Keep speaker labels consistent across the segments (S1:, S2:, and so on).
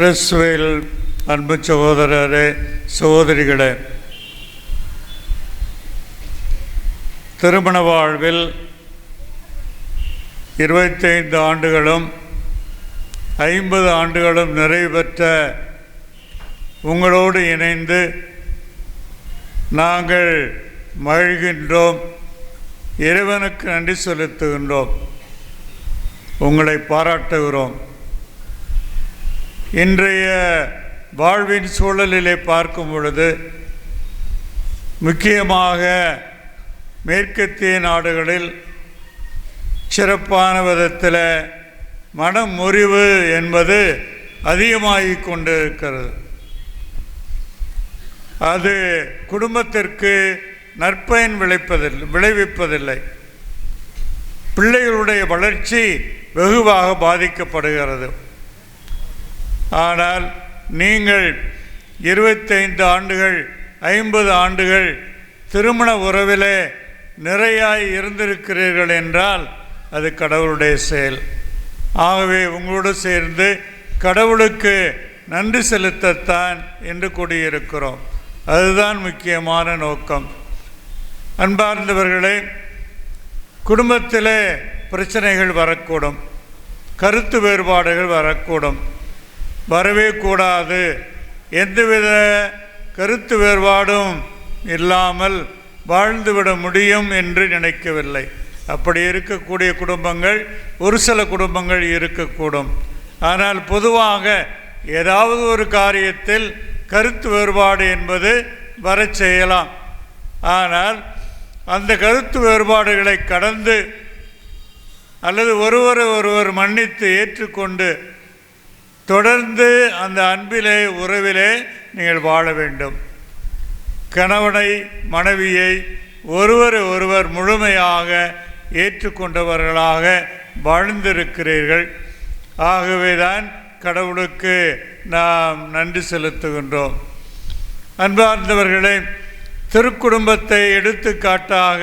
S1: கிறிஸ்துவில் அன்பு சகோதரரே சகோதரிகளே திருமண வாழ்வில் இருபத்தைந்து ஆண்டுகளும் ஐம்பது ஆண்டுகளும் நிறைவு பெற்ற உங்களோடு இணைந்து நாங்கள் மகிழ்கின்றோம். இறைவனுக்கு நன்றி செலுத்துகின்றோம். உங்களை பாராட்டுகிறோம். இன்றைய வாழ்வின் சூழலிலே பார்க்கும் பொழுது முக்கியமாக மேற்கத்திய நாடுகளில் சிறப்பான விதத்தில் மனம் முறிவு என்பது கொண்டு கொண்டிருக்கிறது. அது குடும்பத்திற்கு நற்பயன் விளைப்பதில்லை விளைவிப்பதில்லை. பிள்ளைகளுடைய வளர்ச்சி வெகுவாக பாதிக்கப்படுகிறது. ஆனால் நீங்கள் இருபத்தைந்து ஆண்டுகள் ஐம்பது ஆண்டுகள் திருமண உறவிலே நிறையாய் இருந்திருக்கிறீர்கள் என்றால் அது கடவுளுடைய செயல். ஆகவே உங்களோடு சேர்ந்து கடவுளுக்கு நன்றி செலுத்தத்தான் என்று கூடியிருக்கிறோம். அதுதான் முக்கியமான நோக்கம். அன்பார்ந்தவர்களே குடும்பத்திலே பிரச்சனைகள் வரக்கூடும். கருத்து வேறுபாடுகள் வரக்கூடும். வரவே கூடாது. எந்தவித கருத்து வேறுபாடும் இல்லாமல் வாழ்ந்துவிட முடியும் என்று நினைக்கவில்லை. அப்படி இருக்கக்கூடிய குடும்பங்கள் ஒரு சில குடும்பங்கள் இருக்கக்கூடும். ஆனால் பொதுவாக ஏதாவது ஒரு காரியத்தில் கருத்து வேறுபாடு என்பது வர செய்யலாம். ஆனால் அந்த கருத்து வேறுபாடுகளை கடந்து அல்லது ஒருவரை ஒருவர் மன்னித்து ஏற்றுக்கொண்டு தொடர்ந்து அந்த அன்பிலே உறவிலே நீங்கள் வாழ வேண்டும். கணவனை மனைவியை ஒருவரை ஒருவர் முழுமையாக ஏற்றுக்கொண்டவர்களாக வாழ்ந்திருக்கிறீர்கள். ஆகவே தான் கடவுளுக்கு நாம் நன்றி செலுத்துகின்றோம். அன்பார்ந்தவர்களே திருக்குடும்பத்தை எடுத்துக்காட்டாக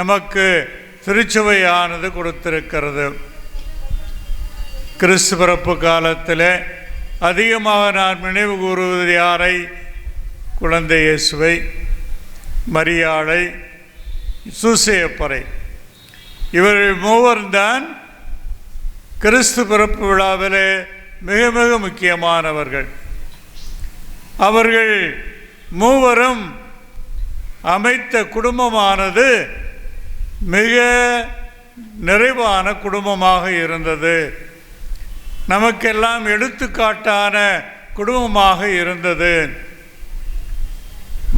S1: நமக்கு திருச்சுவையானது கொடுத்திருக்கிறது. கிறிஸ்து பிறப்பு காலத்தில் அதிகமாக நான் நினைவு கூறுவது யாரை? குழந்தை இயேசுவை மரியாளை சூசையப்பறை இவர்கள் மூவர்தான் கிறிஸ்து பிறப்பு விழாவில் மிக மிக முக்கியமானவர்கள். அவர்கள் மூவரும் அமைத்த குடும்பமானது மிக நிறைவான குடும்பமாக இருந்தது. நமக்கெல்லாம் எடுத்துக்காட்டான குடும்பமாக இருந்தது.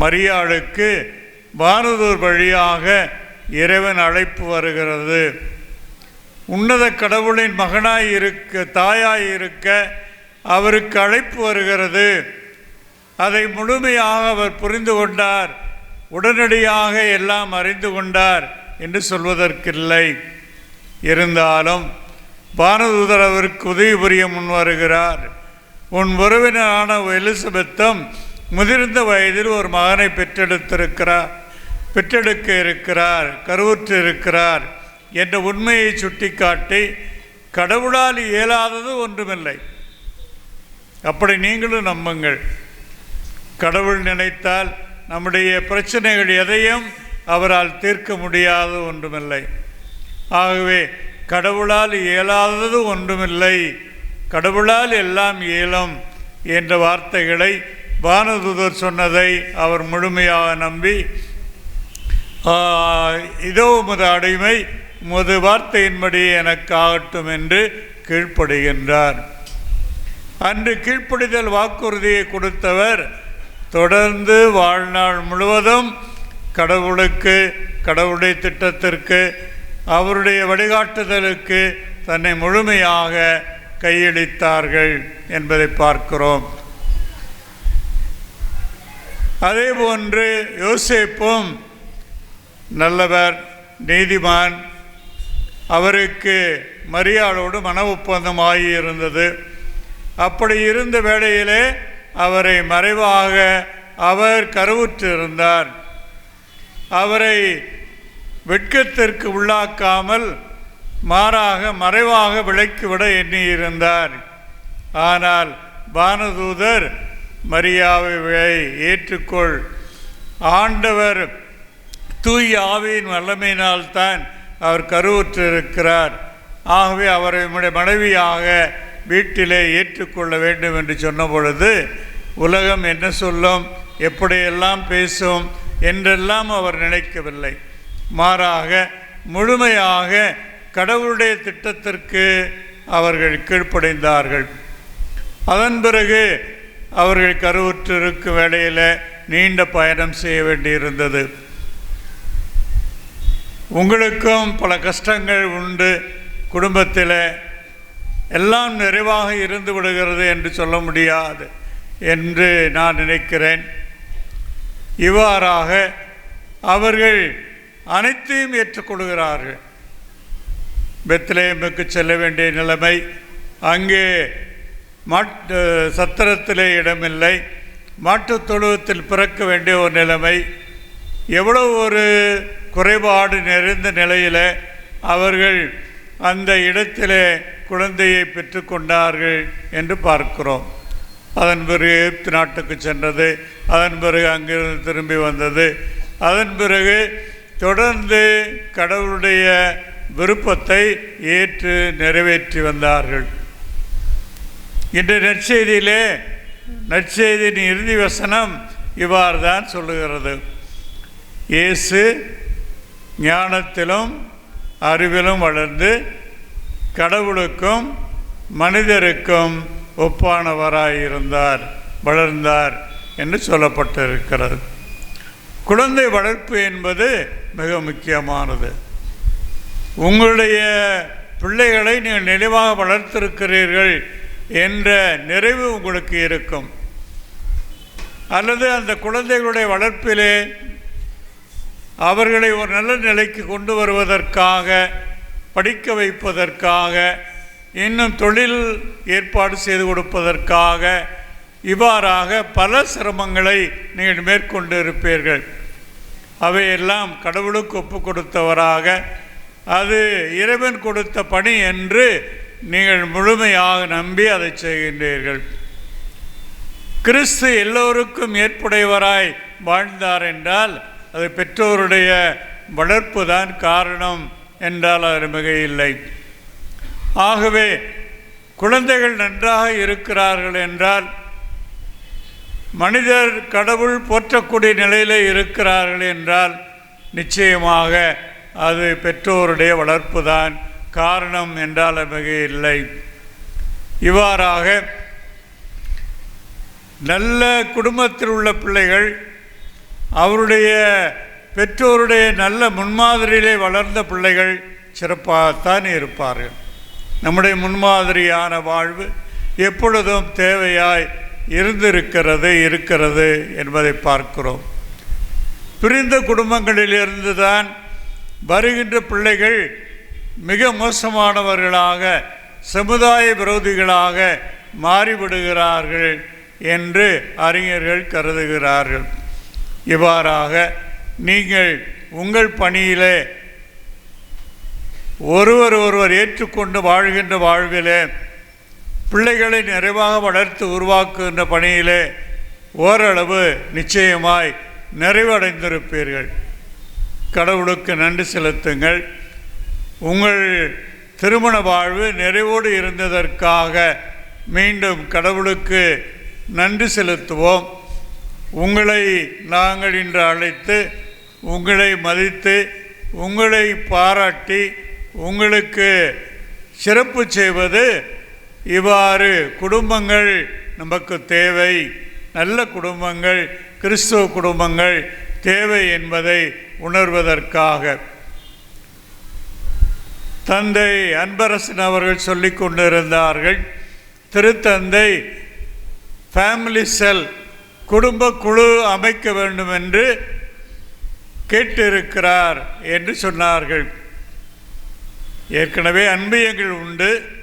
S1: மரியாளுக்கு பாரதூர் வழியாக இறைவன் அழைப்பு வருகிறது. உன்னத கடவுளின் மகனாய் இருக்க தாயாய் இருக்க அவருக்கு அழைப்பு வருகிறது. அதை முழுமையாக அவர் புரிந்து கொண்டார். உடனடியாக எல்லாம் அறிந்து கொண்டார் என்று சொல்வதற்கில்லை. இருந்தாலும் வானதூதர் அவருக்கு உதவி புரிய முன் வருகிறார் உன் உறவினரான எலிசபெத்தம் முதிர்ந்த வயதில் ஒரு மகனை பெற்றெடுத்திருக்கிறார் பெற்றெடுக்க இருக்கிறார் கருவுற்று இருக்கிறார் என்ற உண்மையை சுட்டிக்காட்டி கடவுளால் இயலாதது ஒன்றுமில்லை. அப்படி நீங்களும் நம்புங்கள். கடவுள் நினைத்தால் நம்முடைய பிரச்சனைகள் எதையும் அவரால் தீர்க்க முடியாது ஒன்றுமில்லை. ஆகவே கடவுளால் இயலாதது ஒன்றுமில்லை. கடவுளால் எல்லாம் இயலும் என்ற வார்த்தைகளை வானதுதர் சொன்னதை அவர் முழுமையாக நம்பி இதோ உமது அடிமை உமது வார்த்தையின்படி எனக்கு ஆகட்டும் என்று கீழ்ப்படுகின்றார். அன்று கீழ்ப்படிதல் வாக்குறுதியை கொடுத்தவர் தொடர்ந்து வாழ்நாள் முழுவதும் கடவுளுக்கு கடவுளுடைய திட்டத்திற்கு அவருடைய வழிகாட்டுதலுக்கு தன்னை முழுமையாக கையளித்தார்கள் என்பதை பார்க்கிறோம். அதே போன்று யோசேப்பும் நல்லவர் நீதிமான் அவருக்கு மரியாளோடு மன ஒப்பந்தமாகி இருந்தது. அப்படி இருந்த வேளையிலே அவரை மறைவாக அவர் கருவுற்றிருந்தார். அவரை வெட்கத்திற்கு உள்ளாக்காமல் மாறாக மறைவாக விளக்கிவிட எண்ணியிருந்தார். ஆனால் வானதூதர் மரியாவை ஏற்றுக்கொள். ஆண்டவர் தூய் ஆவியின் வல்லமையினால்தான் அவர் கருவுற்றிருக்கிறார். ஆகவே அவரை நம்முடைய மனைவியாக வீட்டிலே ஏற்றுக்கொள்ள வேண்டும் என்று சொன்ன பொழுது உலகம் என்ன சொல்லும் எப்படியெல்லாம் பேசும் என்றெல்லாம் அவர் நினைக்கவில்லை. மாறாக முழுமையாக கடவுளுடைய திட்டத்திற்கு அவர்கள் கீழ்ப்படைந்தார்கள். அதன் பிறகு அவர்கள் கருவுற்றிருக்கும் வேளையில் நீண்ட பயணம் செய்ய வேண்டியிருந்தது. உங்களுக்கும் பல கஷ்டங்கள் உண்டு. குடும்பத்தில் எல்லாம் நிறைவாக இருந்து விடுகிறது என்று சொல்ல முடியாது என்று நான் நினைக்கிறேன். இவ்வாறாக அவர்கள் அனைத்தையும் ஏற்றுக்கொள்கிறார்கள். பெத்லேமுக்கு செல்ல வேண்டிய நிலைமை அங்கே மாட் சத்திரத்திலே இடமில்லை. மாட்டுத் தொழுவத்தில் பிறக்க வேண்டிய ஒரு நிலைமை எவ்வளோ ஒரு குறைபாடு நிறைந்த நிலையில் அவர்கள் அந்த இடத்திலே குழந்தையை பெற்றுக்கொண்டார்கள் என்று பார்க்கிறோம். அதன் பிறகு எகிப்து நாட்டுக்கு சென்றது. அதன் பிறகு அங்கிருந்து திரும்பி வந்தது. அதன் பிறகு தொடர்ந்து கடவுளுடைய விருப்பத்தை ஏற்று நிறைவேற்றி வந்தார்கள். இன்று நற்செய்தியிலே நற்செய்தியின் இறுதி வசனம் இவ்வாறு தான் சொல்லுகிறது. இயேசு ஞானத்திலும் அறிவிலும் வளர்ந்து கடவுளுக்கும் மனிதருக்கும் ஒப்பானவராயிருந்தார் வளர்ந்தார் என்று சொல்லப்பட்டிருக்கிறது. குழந்தை வளர்ப்பு என்பது மிக முக்கியமானது. உங்களுடைய பிள்ளைகளை நீங்கள் நினைவாக வளர்த்திருக்கிறீர்கள் என்ற நிறைவு உங்களுக்கு இருக்கும். அல்லது அந்த குழந்தைகளுடைய வளர்ப்பிலே அவர்களை ஒரு நல்ல நிலைக்கு கொண்டு வருவதற்காக படிக்க வைப்பதற்காக இன்னும் தொழில் ஏற்பாடு செய்து கொடுப்பதற்காக இவ்வாறாக பல சிரமங்களை நீங்கள் மேற்கொண்டு இருப்பீர்கள் அவையெல்லாம் கடவுளுக்கு ஒப்பு கொடுத்தவராக அது இறைவன் கொடுத்த பணி என்று நீங்கள் முழுமையாக நம்பி அதை செய்கின்றீர்கள். கிறிஸ்து எல்லோருக்கும் ஏற்புடையவராய் வாழ்ந்தார் என்றால் அது பெற்றோருடைய வளர்ப்பு தான் காரணம் என்றால் அது மிக இல்லை ஆகவே குழந்தைகள் நன்றாக இருக்கிறார்கள் என்றால் மனிதர் கடவுள் போற்றக்கூடிய நிலையில் இருக்கிறார்கள் என்றால் நிச்சயமாக அது பெற்றோருடைய வளர்ப்பு தான் காரணம் என்றால் அது இல்லை. இவ்வாறாக நல்ல குடும்பத்தில் உள்ள பிள்ளைகள் அவருடைய பெற்றோருடைய நல்ல முன்மாதிரியிலே வளர்ந்த பிள்ளைகள் சிறப்பாகத்தான் இருப்பார்கள். நம்முடைய முன்மாதிரியான வாழ்வு எப்பொழுதும் தேவையாய் இருந்திருக்கிறது இருக்கிறது என்பதை பார்க்கிறோம். பிரிந்த குடும்பங்களிலிருந்து தான் வருகின்ற பிள்ளைகள் மிக மோசமானவர்களாக சமுதாய விரோதிகளாக மாறிவிடுகிறார்கள் என்று அறிஞர்கள் கருதுகிறார்கள். இவ்வாறாக நீங்கள் உங்கள் பணியிலே ஒருவர் ஒருவர் ஏற்றுக்கொண்டு வாழ்கின்ற வாழ்விலே பிள்ளைகளை நிறைவாக வளர்த்து உருவாக்குகின்ற பணியிலே ஓரளவு நிச்சயமாய் நிறைவடைந்திருப்பீர்கள். கடவுளுக்கு நன்றி செலுத்துங்கள். உங்கள் திருமண வாழ்வு நிறைவோடு இருந்ததற்காக மீண்டும் கடவுளுக்கு நன்றி செலுத்துவோம். உங்களை நாங்கள் இன்று அழைத்து உங்களை மதித்து உங்களை பாராட்டி உங்களுக்கு சிறப்பு செய்வது இவ்வாறு குடும்பங்கள் நமக்கு தேவை. நல்ல குடும்பங்கள் கிறிஸ்துவ குடும்பங்கள் தேவை என்பதை உணர்வதற்காக. தந்தை அன்பரசன் அவர்கள் சொல்லி கொண்டிருந்தார்கள் திருத்தந்தை ஃபேமிலி செல் குடும்ப குழு அமைக்க வேண்டும் என்று கேட்டிருக்கிறார் என்று சொன்னார்கள். ஏற்கனவே அன்பியங்கள் உண்டு.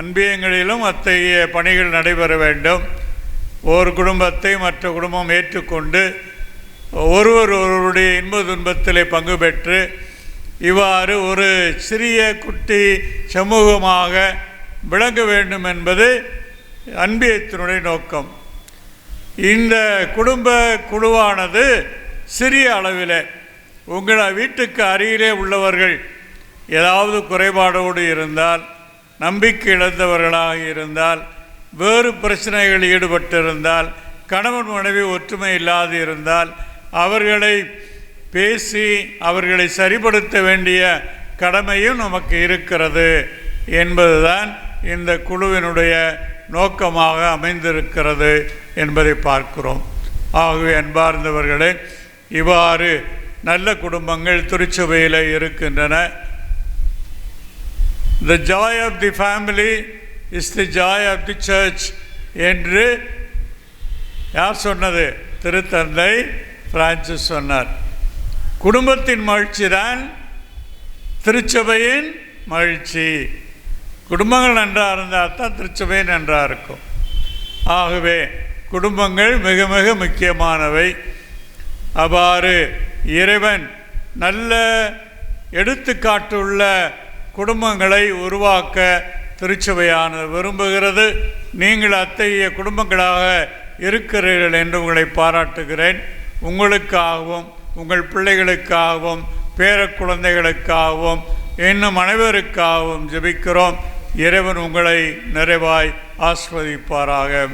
S1: அன்பியங்களிலும் அத்தகைய பணிகள் நடைபெற வேண்டும். ஒரு குடும்பத்தை மற்ற குடும்பம் ஏற்றுக்கொண்டு ஒருவர் ஒருவருடைய இன்ப துன்பத்திலே பங்கு பெற்று இவ்வாறு ஒரு சிறிய குட்டி சமூகமாக விளங்க வேண்டும் என்பது அன்பியத்தினுடைய நோக்கம். இந்த குடும்ப குழுவானது சிறிய அளவில் உங்கள் வீட்டுக்கு அருகிலே உள்ளவர்கள் ஏதாவது குறைபாடோடு இருந்தால் நம்பிக்கை இழந்தவர்களாக இருந்தால் வேறு பிரச்சனைகளில் ஈடுபட்டிருந்தால் கணவன் மனைவி ஒற்றுமை இல்லாது இருந்தால் அவர்களை பேசி அவர்களை சரிப்படுத்த வேண்டிய கடமையும் நமக்கு இருக்கிறது என்பதுதான் இந்த குழுவினுடைய நோக்கமாக அமைந்திருக்கிறது என்பதை பார்க்கிறோம். ஆகவே அன்பார்ந்தவர்களே இவ்வாறு நல்ல குடும்பங்கள் திருச்சபையில் இருக்கின்றன. The joy of the family is the joy of the church என்று யார் சொன்னது? திருத்தந்தை பிரான்சிஸ் சொன்னார். குடும்பத்தின் மகிழ்ச்சி தான் திருச்சபையின் மகிழ்ச்சி. குடும்பங்கள் நன்றாக இருந்தால் தான் திருச்சபை நன்றாக இருக்கும். ஆகவே குடும்பங்கள் மிக மிக முக்கியமானவை. அவ்வாறு இறைவன் நல்ல எடுத்துக்காட்டுள்ள குடும்பங்களை உருவாக்க திருச்சபையானது விரும்புகிறது. நீங்கள் அத்தகைய குடும்பங்களாக இருக்கிறீர்கள் என்று உங்களை பாராட்டுகிறேன். உங்களுக்காகவும் உங்கள் பிள்ளைகளுக்காகவும் பேர குழந்தைகளுக்காகவும் இன்னும் அனைவருக்காகவும் ஜெபிக்கிறோம். இறைவன் உங்களை நிறைவாய் ஆஸ்வதிப்பாராக.